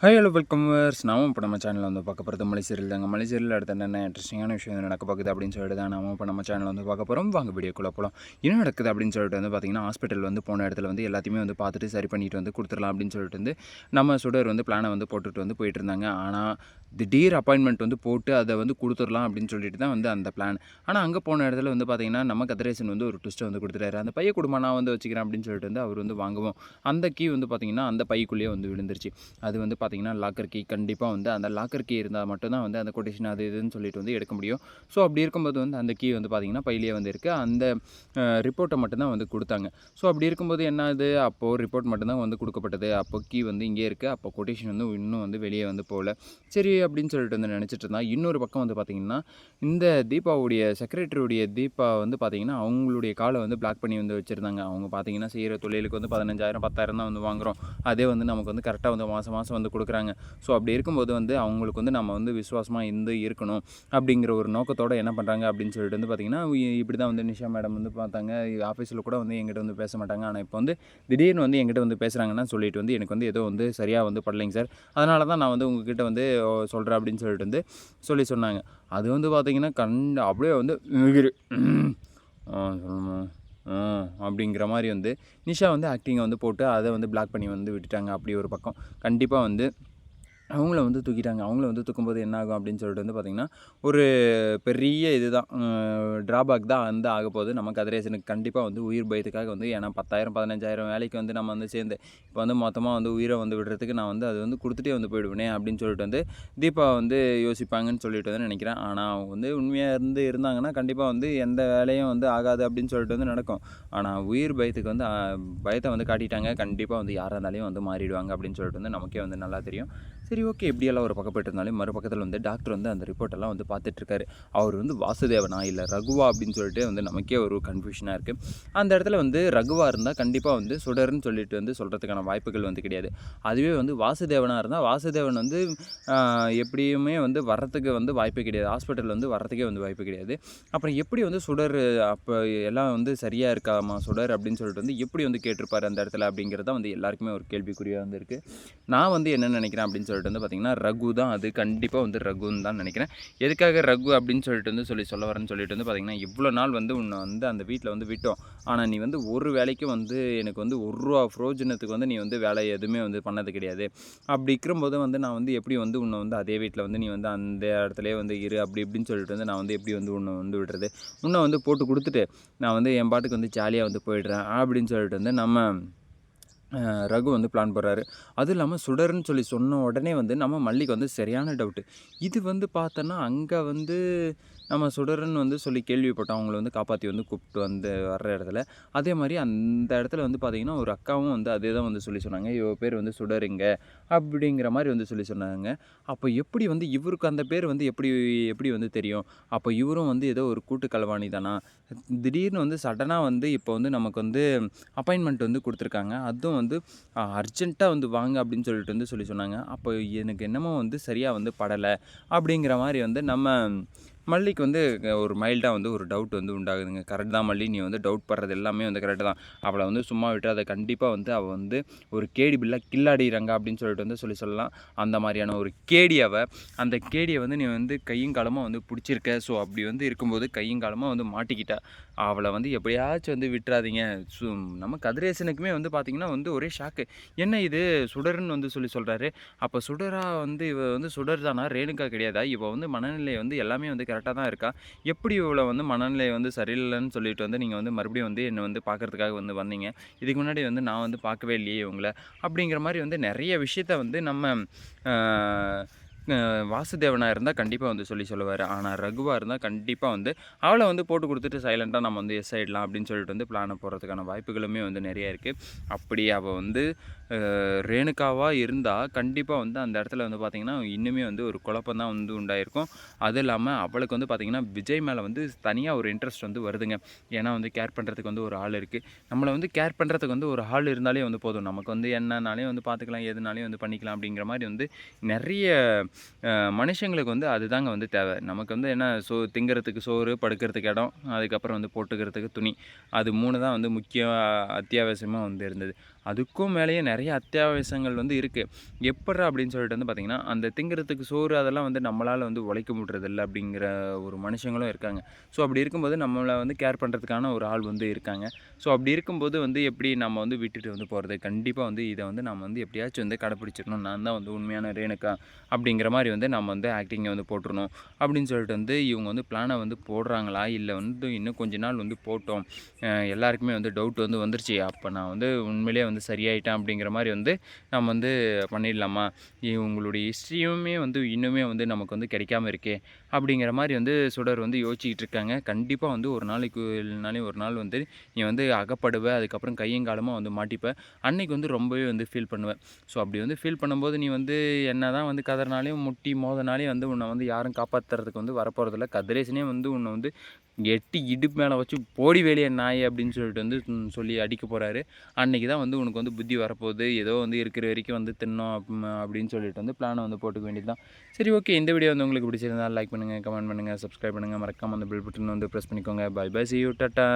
Hi hello welcome verse நாமும் இப்போ நம்ம சேனலில் வந்து பார்க்க போகிறது மலைசீரியல் தாங்க. மலைசீரியல் அடுத்த என்ன இன்ட்ரெஸ்டிங்கான விஷயம் நடக்க பார்க்குது அப்படின்னு சொல்லிட்டு தான் நாமும் இப்போ நம்ம சேனலில் வந்து பார்க்க போகிறோம் வாங்க வீடியோக்குள்ளே போகலாம் என்ன நடக்குது அப்படின்னு சொல்லிட்டு வந்து பார்த்திங்கன்னா ஹாஸ்பிட்டல் வந்து போன இடத்துல வந்து எல்லாத்தையுமே வந்து பார்த்துட்டு சரி பண்ணிட்டு வந்து கொடுத்துடலாம் அப்படின்னு சொல்லிட்டு வந்து நம்ம சுடர் வந்து பிளானை வந்து போட்டுட்டு வந்து போயிட்டு இருந்தாங்க. ஆனால் திடீர் அப்பாயின்மெண்ட் வந்து போட்டு அதை வந்து கொடுத்துடலாம் அப்படின்னு சொல்லிட்டு தான் வந்து அந்த பிளான் ஆனால் அங்கே போன இடத்துல வந்து பார்த்திங்கன்னா நம்ம கதிரேசன் வந்து ஒரு ட்விஸ்ட்டை வந்து கொடுத்துட்டாரு. அந்த பைய குடும்பம் நான் வந்து வச்சுக்கிறேன் அப்படின்னு சொல்லிட்டு வந்து அவர் வந்து வாங்குவோம். அந்த கீ வந்து பார்த்திங்கன்னா அந்த பைக்குள்ளேயே வந்து விழுந்துருச்சு. அது வந்து பார்த்திங்கன்னா லாக்கர் கீ கண்டிப்பாக வந்து அந்த லாக்கர் கீ இருந்தால் மட்டும்தான் வந்து அந்த கொட்டேஷன் அது இதுன்னு சொல்லிட்டு வந்து எடுக்க முடியும். ஸோ அப்படி இருக்கும்போது வந்து அந்த கீ வந்து பார்த்திங்கன்னா பையிலே வந்து இருக்குது அந்த ரிப்போர்ட்டை மட்டும்தான் வந்து கொடுத்தாங்க. ஸோ அப்படி இருக்கும்போது என்ன அது அப்போது ரிப்போர்ட் மட்டும்தான் வந்து கொடுக்கப்பட்டது. அப்போ கீ வந்து இங்கே இருக்குது அப்போ கொட்டேஷன் வந்து இன்னும் வந்து வெளியே வந்து போகல. சரி அப்படின்னு சொல்லிட்டு வந்து நினச்சிட்டு இருந்தால் இன்னொரு பக்கம் வந்து பார்த்திங்கன்னா இந்த தீபாவுடைய செக்ரட்டரியுடைய தீபா வந்து பார்த்திங்கன்னா அவங்களுடைய காலை வந்து பிளாக் பண்ணி வந்து வச்சுருந்தாங்க. அவங்க பார்த்திங்கன்னா செய்கிற தொழிலுக்கு வந்து பதினஞ்சாயிரம் பத்தாயிரம் தான் வந்து வாங்குகிறோம் அதே வந்து நமக்கு வந்து கரெக்டாக வந்து மாதம் மாதம் வந்து கொடுக்குறாங்க. ஸோ அப்படி இருக்கும்போது வந்து அவங்களுக்கு வந்து நம்ம வந்து விசுவாசமாக இருந்து இருக்கணும் அப்படிங்கிற ஒரு நோக்கத்தோடு என்ன பண்ணுறாங்க அப்படின்னு சொல்லிட்டு வந்து பார்த்திங்கன்னா இப்படி தான் வந்து நிஷா மேடம் வந்து பார்த்தாங்க. ஆஃபீஸில் கூட வந்து எங்கிட்ட வந்து பேச மாட்டாங்க. ஆனால் இப்போ வந்து திடீர்னு வந்து எங்கிட்ட வந்து பேசுகிறாங்கன்னா சொல்லிட்டு வந்து எனக்கு வந்து ஏதோ வந்து சரியாக வந்து படலைங்க சார். அதனால தான் நான் வந்து உங்ககிட்ட வந்து சொல்கிறேன் அப்படின்னு சொல்லிட்டு வந்து சொல்லி சொன்னாங்க. அது வந்து பார்த்திங்கன்னா கண் அப்படியே வந்து சொல்லணும் அப்படிங்கிற மாதிரி வந்து நிஷா வந்து ஆக்டிங்கை வந்து போட்டு அதை வந்து பிளாக் பண்ணி வந்து விட்டுட்டாங்க. அப்படி ஒரு பக்கம். கண்டிப்பாக வந்து அவங்கள வந்து தூக்கிட்டாங்க. அவங்கள வந்து தூக்கும்போது என்ன ஆகும் அப்படின்னு சொல்லிட்டு வந்து பார்த்திங்கன்னா ஒரு பெரிய இது தான் ட்ராபேக் தான் வந்து ஆக போகுது. நம்ம கதிரேசனுக்கு கண்டிப்பாக வந்து உயிர் பயத்துக்காக வந்து ஏன்னா பத்தாயிரம் பதினஞ்சாயிரம் வேலைக்கு வந்து நம்ம வந்து சேர்ந்து இப்போ வந்து மொத்தமாக வந்து உயிரை வந்து விடுறதுக்கு நான் வந்து அது வந்து கொடுத்துட்டே வந்து போயிடுவேனே அப்படின்னு சொல்லிட்டு வந்து தீபா வந்து யோசிப்பாங்கன்னு சொல்லிட்டு வந்து நினைக்கிறேன். ஆனால் அவங்க வந்து உண்மையாக இருந்து இருந்தாங்கன்னா கண்டிப்பாக வந்து எந்த வேலையும் வந்து ஆகாது அப்படின்னு சொல்லிட்டு வந்து நடக்கும். ஆனால் உயிர் பயத்துக்கு வந்து பயத்தை வந்து காட்டிட்டாங்க. கண்டிப்பாக வந்து யாராக இருந்தாலையும் வந்து மாறிடுவாங்க அப்படின்னு சொல்லிட்டு வந்து நமக்கே வந்து நல்லா தெரியும். சரி ஓகே எப்படியெல்லாம் ஒரு பக்கம் போயிட்டு மறுபக்கத்தில் வந்து டாக்டர் வந்து அந்த ரிப்போர்ட்டெல்லாம் வந்து பார்த்துட்ருக்காரு. அவர் வந்து வாசுதேவனா இல்லை ரகுவா அப்படின்னு சொல்லிட்டு வந்து நமக்கே ஒரு கன்ஃபியூஷனாக இருக்குது அந்த இடத்துல வந்து ரகுவா இருந்தால் கண்டிப்பாக வந்து சுடர்னு சொல்லிட்டு வந்து சொல்கிறதுக்கான வாய்ப்புகள் வந்து கிடையாது. அதுவே வந்து வாசுதேவனாக இருந்தால் வாசுதேவன் வந்து எப்படியுமே வந்து வர்றதுக்கு வந்து வாய்ப்பு கிடையாது. ஹாஸ்பிட்டல் வந்து வர்றதுக்கே வந்து வாய்ப்பு கிடையாது. அப்புறம் எப்படி வந்து சுடர் அப்போ எல்லாம் வந்து சரியாக இருக்காமா சுடர் அப்படின்னு சொல்லிட்டு வந்து எப்படி வந்து கேட்டிருப்பார் அந்த இடத்துல அப்படிங்கிறத வந்து எல்லாருக்குமே ஒரு கேள்விக்குறியாக வந்து இருக்குது நான் வந்து என்ன நினைக்கிறேன் அப்படின்னு சொல்லிட்டு வந்து பார்த்திங்கன்னா ரகு தான் அது. கண்டிப்பாக வந்து ரகுன்னு தான் நினைக்கிறேன். எதுக்காக ரகு அப்படின்னு சொல்லிட்டு வந்து சொல்லி சொல்ல வரேன்னு சொல்லிட்டு வந்து பார்த்திங்கன்னா இவ்வளோ நாள் வந்து உன்னை வந்து அந்த வீட்டில் வந்து விட்டோம். ஆனால் நீ வந்து ஒரு வேலைக்கும் வந்து எனக்கு வந்து ஒரு ரூபா ஃப்ரோஜனத்துக்கு வந்து நீ வந்து வேலை எதுவுமே வந்து பண்ணது கிடையாது. அப்படி இருக்கும்போது வந்து நான் வந்து எப்படி வந்து உன்னை வந்து அதே வீட்டில் வந்து நீ வந்து அந்த இடத்துலேயே வந்து இரு அப்படி இப்படின்னு சொல்லிட்டு வந்து நான் வந்து எப்படி வந்து உன்னை வந்து விடுறது? உன்னை வந்து போட்டு கொடுத்துட்டு நான் வந்து என் பாட்டுக்கு வந்து ஜாலியாக வந்து போயிடுறேன். அப்படின்னு சொல்லிட்டு வந்து நம்ம ரகு வந்து பிளான் போடுறாரு. அதுவும் இல்லாமல் சுடர்னு சொல்லி சொன்ன உடனே வந்து நம்ம மல்லிக்கு வந்து சரியான டவுட்டு இது வந்து பார்த்தோன்னா அங்கே வந்து நம்ம சுடர்ன்னு வந்து சொல்லி கேள்விப்பட்டோம். அவங்கள வந்து காப்பாற்றி வந்து கூப்பிட்டு வந்து வர்ற இடத்துல. அதே மாதிரி அந்த இடத்துல வந்து பார்த்திங்கன்னா ஒரு அக்காவும் வந்து அதே தான் வந்து சொல்லி சொன்னாங்க. இவ பேர் வந்து சுடருங்க அப்படிங்கிற மாதிரி வந்து சொல்லி சொன்னாங்க. அப்போ எப்படி வந்து இவருக்கு அந்த பேர் வந்து எப்படி எப்படி வந்து தெரியும்? அப்போ இவரும் வந்து ஏதோ ஒரு கூட்டு கலவாணி தானா? திடீர்னு வந்து சடனாக வந்து இப்போ வந்து நமக்கு வந்து அப்பாயின்மெண்ட் வந்து கொடுத்துருக்காங்க. அதுவும் வந்து அர்ஜென்ட்டாக வந்து வாங்க அப்படின்னு சொல்லிட்டு வந்து சொல்லி சொன்னாங்க. அப்போ எனக்கு என்னமோ வந்து சரியாக வந்து படலை அப்படிங்கிற மாதிரி வந்து நம்ம மல்லிக்கு வந்து ஒரு மைல்டாக வந்து ஒரு டவுட் வந்து உண்டாகுதுங்க. கரெக்ட் தான் மல்லி. நீ வந்து டவுட் படுறது எல்லாமே வந்து கரெக்டு தான். அவளை வந்து சும்மா விட்டு அதை கண்டிப்பாக வந்து அவள் வந்து ஒரு கேடி பில்லாக கில்லாடிறாங்க அப்படின்னு சொல்லிட்டு வந்து சொல்லி சொல்லலாம். அந்த மாதிரியான ஒரு கேடி அவள் அந்த கேடியை வந்து நீ வந்து கையும் காலமாக வந்து பிடிச்சிருக்க. ஸோ அப்படி வந்து இருக்கும்போது கையும் காலமாக வந்து மாட்டிக்கிட்டா. அவளை வந்து எப்படியாச்சும் வந்து விட்டுறாதீங்க. சு நம்ம கதிரேசனுக்குமே வந்து பார்த்திங்கன்னா வந்து ஒரே ஷாக்கு என்ன இது? சுடர்னு வந்து சொல்லி சொல்கிறாரு அப்போ சுடரா வந்து இவ வந்து சுடர் தானா? ரேணுக்கா கிடையாதா? இவள் வந்து மனநிலை வந்து எல்லாமே வந்து கரெக்டாக தான் இருக்கா? எப்படி இவ்வளோ வந்து மனநிலை வந்து சரியில்லைன்னு சொல்லிட்டு வந்து நீங்கள் வந்து மறுபடியும் வந்து என்னை வந்து பார்க்குறதுக்காக வந்து வந்தீங்க? இதுக்கு முன்னாடி வந்து நான் வந்து பார்க்கவே இல்லையே இவங்களை அப்படிங்கிற மாதிரி வந்து நிறைய விஷயத்த வந்து நம்ம வாசுதேவனாக இருந்தால் கண்டிப்பாக வந்து சொல்லி சொல்லுவார். ஆனால் ரகுவாக இருந்தால் கண்டிப்பாக வந்து அவளை வந்து போட்டு கொடுத்துட்டு சைலண்ட்டாக நம்ம வந்து எஸ் ஆகிடலாம் அப்படின்னு சொல்லிட்டு வந்து பிளானை போகிறதுக்கான வாய்ப்புகளுமே வந்து நிறையா இருக்குது அப்படி அவள் வந்து ரேணுகாவாக இருந்தால் கண்டிப்பாக வந்து அந்த இடத்துல வந்து பார்த்திங்கன்னா இன்னுமே வந்து ஒரு குழப்பம் தான் வந்து உண்டாயிருக்கும். அது இல்லாமல் அவளுக்கு வந்து பார்த்திங்கன்னா விஜய் மேலே வந்து தனியாக ஒரு இன்ட்ரெஸ்ட் வந்து வருதுங்க. ஏன்னா வந்து கேர் பண்ணுறதுக்கு வந்து ஒரு ஆள் இருக்குது நம்மளை வந்து கேர் பண்ணுறதுக்கு வந்து ஒரு ஆள் இருந்தாலே வந்து போதும். நமக்கு வந்து என்னன்னாலே வந்து பார்த்துக்கலாம் எதுனாலையும் வந்து பண்ணிக்கலாம் அப்படிங்கிற மாதிரி வந்து நிறைய மனுஷங்களுக்கு வந்து அதுதாங்க வந்து தேவை. நமக்கு வந்து என்ன சோ திங்கிறதுக்கு சோறு படுக்கிறதுக்கு இடம் அதுக்கப்புறம் வந்து போட்டுக்கிறதுக்கு துணி. அது மூணு தான் வந்து முக்கிய அத்தியாவசியமாக வந்து இருந்தது. அதுக்கும் மேலேயே நிறைய அத்தியாவசியங்கள் வந்து இருக்குது எப்பட்றா அப்படின்னு சொல்லிட்டு வந்து பார்த்திங்கன்னா அந்த திங்கிறதுக்கு சோறு அதெல்லாம் வந்து நம்மளால் வந்து உழைக்க முடியறதில்ல அப்படிங்கிற ஒரு மனுஷங்களும் இருக்காங்க. ஸோ அப்படி இருக்கும்போது நம்மளை வந்து கேர் பண்ணுறதுக்கான ஒரு ஆள் வந்து இருக்காங்க. ஸோ அப்படி இருக்கும்போது வந்து எப்படி நம்ம வந்து விட்டுட்டு வந்து போகிறது கண்டிப்பாக வந்து இதை வந்து நம்ம வந்து எப்படியாச்சும் வந்து கடைப்பிடிச்சிடணும். நான் தான் வந்து உண்மையான ரேணுக்கா அப்படிங்கிற மாதிரி வந்து நம்ம வந்து ஆக்டிங்கை வந்து போட்டுருணும் அப்படின்னு சொல்லிட்டு வந்து இவங்க வந்து பிளானை வந்து போடுறாங்களா? இல்லை வந்து இன்னும் கொஞ்ச நாள் வந்து போட்டோம். எல்லாருக்குமே வந்து டவுட் வந்து வந்துருச்சு. அப்போ நான் வந்து உண்மையிலேயே வந்து சரியாயிட்டேன் அப்படிங்கிற மாதிரி வந்து நம்ம வந்து பண்ணிடலாமா? இவங்களுடைய ஹிஸ்ட்ரியுமே வந்து இன்னுமே வந்து நமக்கு வந்து கிடைக்காம இருக்கே அப்படிங்கிற மாதிரி வந்து சுடர் வந்து யோசிச்சுக்கிட்டு இருக்காங்க. கண்டிப்பாக வந்து ஒரு நாளைக்கு இல்லைனாலே ஒரு நாள் வந்து நீ வந்து அகப்படுவ அதுக்கப்புறம் கையங்காலமாக வந்து மாட்டிப்ப. அன்னைக்கு வந்து ரொம்பவே வந்து ஃபீல் பண்ணுவேன் ஸோ அப்படி வந்து ஃபீல் பண்ணும்போது நீ வந்து என்ன தான் வந்து கதறினாலையும் முட்டி மோதனாலையும் வந்து உன்னை வந்து யாரும் காப்பாற்றுறதுக்கு வந்து வரப்போகிறதில்ல கதிரேசனே வந்து உன்னை வந்து எட்டி இடுப்பு மேலே வச்சு போடி வேலையை நாய் அப்படின்னு சொல்லிட்டு வந்து சொல்லி அடிக்க போகிறாரு அன்றைக்கி தான் வந்து உனக்கு வந்து புத்தி வரப்போகுது. ஏதோ வந்து இருக்கிற வரைக்கும் வந்து தின்னோம் அப்படின்னு சொல்லிட்டு வந்து பிளானை வந்து போட்டுக்க வேண்டியது தான் சரி ஓகே இந்த வீடியோ வந்து உங்களுக்கு பிடிச்சிருந்தால் லைக் பண்ணுங்கள் கமெண்ட் பண்ணுங்கள் சப்ஸ்கிரைப் பண்ணுங்கள் மறக்காமல் அந்த பில் பட்டன் வந்து ப்ரெஸ் பண்ணிக்கோங்க. Bye bye see you tata